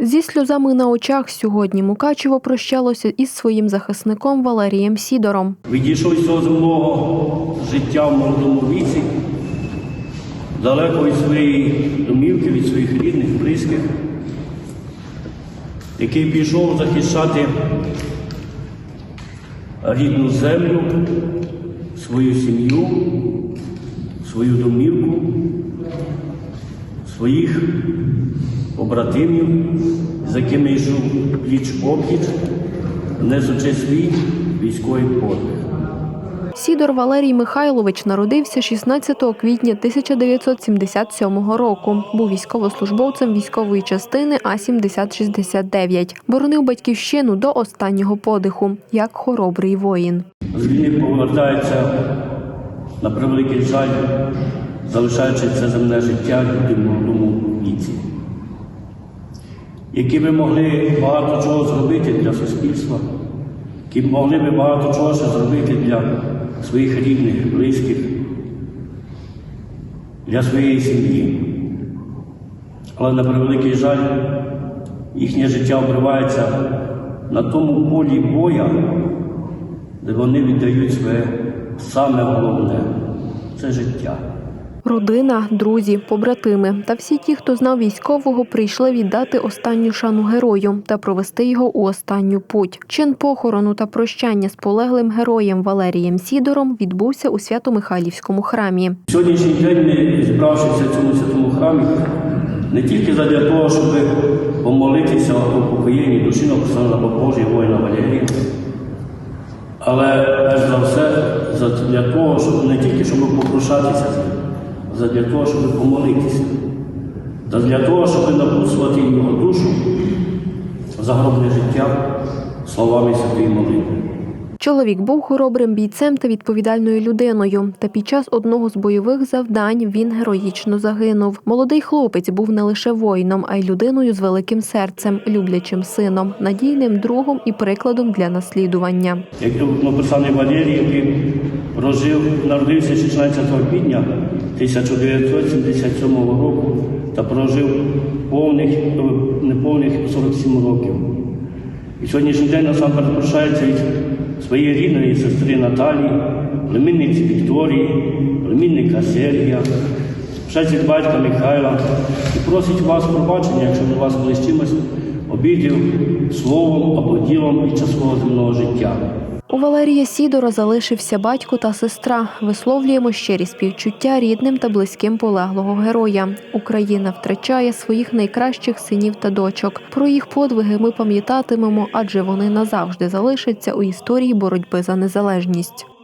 Зі сльозами на очах сьогодні Мукачево прощалося із своїм захисником Валерієм Сідором. Відійшов з цього земного життя в молодому віці, далеко від своєї домівки, від своїх рідних, близьких, який пішов захищати рідну землю, свою сім'ю, свою домівку, своїх побратимів, з якими йшов пліч опліч, несучи свій військовий подвиг. Сідор Валерій Михайлович народився 16 квітня 1977 року. Був військовослужбовцем військової частини А-7069. Боронив батьківщину до останнього подиху, як хоробрий воїн. З війни повертається на превеликий жаль, залишаючи це земне життя молодому віці, які би могли багато чого зробити для суспільства, які б могли би багато чого ще зробити для своїх рідних, близьких, для своєї сім'ї. Але на превеликий жаль, їхнє життя обривається на тому полі боя, де вони віддають своє саме головне це життя. Родина, друзі, побратими та всі ті, хто знав військового, прийшли віддати останню шану герою та провести його у останню путь. Чин похорону та прощання з полеглим героєм Валерієм Сідором відбувся у Свято-Михайлівському храмі. Сьогоднішній день ми, зібравшися в цьому святому храмі, не тільки задля того, щоб помолитися о упокоєнні душі написаного Божої воїна Валерія, але перш за все для того, щоб не тільки щоб а задля того, щоб помолитися, та для того, щоб напутствувати його душу загробне життя словами святої молитви. Чоловік був хоробрим бійцем та відповідальною людиною. Та під час одного з бойових завдань він героїчно загинув. Молодий хлопець був не лише воїном, а й людиною з великим серцем, люблячим сином, надійним другом і прикладом для наслідування. Як написаний Валерій, який прожив, народився 16 квітня 1977 року та прожив повних, неповних 47 років. І сьогоднішній день насамперед прощається від своєї рідної сестри Наталії, племінниці Вікторії, племінника Сергія, від батька Михайла і просить вас пробачення, якщо до вас колись чимось обідів словом або ділом під час свого земного життя. У Валерія Сідора залишився батько та сестра. Висловлюємо щирі співчуття рідним та близьким полеглого героя. Україна втрачає своїх найкращих синів та дочок. Про їх подвиги ми пам'ятатимемо, адже вони назавжди залишаться у історії боротьби за незалежність.